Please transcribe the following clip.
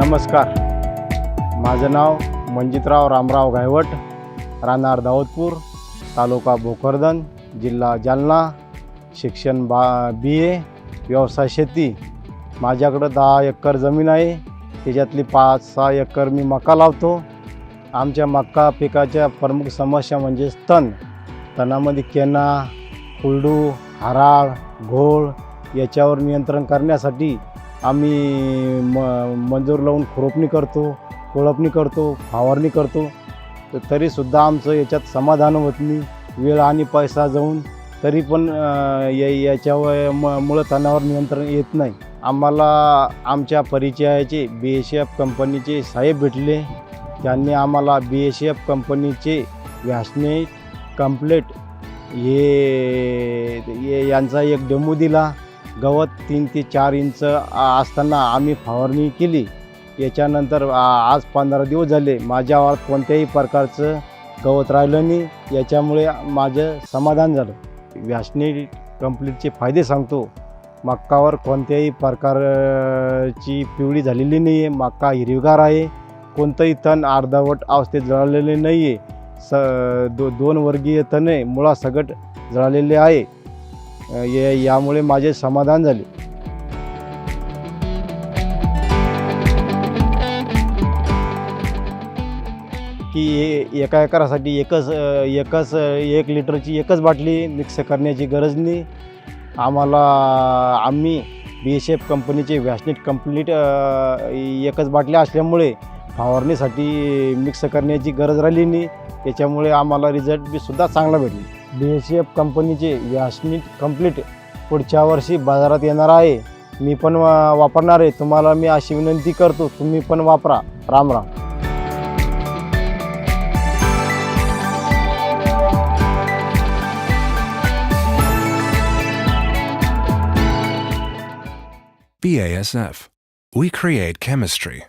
नमस्कार. माझं नाव मंजितराव रामराव गायवट राहणार दाऊदपूर तालुका भोकरदन जिल्हा जालना शिक्षण बा बी ए व्यवसाय शेती. माझ्याकडं दहा एकर जमीन आहे त्याच्यातली पाच सहा एकर मी मका लावतो. आमच्या मका पिकाच्या प्रमुख समस्या म्हणजे तण. तणामध्ये केना कुलडू हराळ घोळ याच्यावर नियंत्रण करण्यासाठी आम्ही म मंजूर लावून खुरपणी करतो कोळपणी करतो फवारणी करतो. तर तरीसुद्धा आमचं याच्यात समाधान होत नाही. वेळ आणि पैसा जाऊन तरी पण या याच्यावर म मुळं तणावर नियंत्रण येत नाही. आम्हाला आमच्या परिचयाचे बी एस एफ कंपनीचे साहेब भेटले. त्यांनी आम्हाला बी एस एफ कंपनीचे व्यासने कम्प्लेट हे हे यांचा एक डेमो दिला. गवत तीन ते चार इंच असताना आम्ही फवारणी केली. याच्यानंतर आज पंधरा दिवस झाले. माझ्या आवाज कोणत्याही प्रकारचं गवत राहिलं नाही. याच्यामुळे माझं समाधान झालं. व्यासनी कंप्लीटचे फायदे सांगतो. मक्कावर कोणत्याही प्रकारची पिवळी झालेली नाही आहे मक्का हिरवीगार आहे. कोणतंही तण अर्धावट अवस्थेत जळालेले नाही आहे स दो दोन वर्गीय तणे मुळासकट जळालेले आहे. ये यामुळे माझे समाधान झाले. की ए- एका एकरासाठी एकच एकच एक लिटरची एकच बाटली मिक्स करण्याची गरज नाही. आम्हाला आम्ही बी एस एफ कंपनीचे व्हॅसनेट कंप्लीट एकच बाटल्या असल्यामुळे फवारणीसाठी मिक्स करण्याची गरज राहिली नाही. त्याच्यामुळे आम्हाला रिझल्ट बी सुद्धा चांगला भेटला. बी एस एफ कंपनीचे व्हॅसनेट कंप्लीट पुढच्या वर्षी बाजारात येणार आहे मी पण वा- वापरणार आहे तुम्हाला मी अशी विनंती करतो तुम्ही पण वापरा Ram Ram BASF. We create chemistry.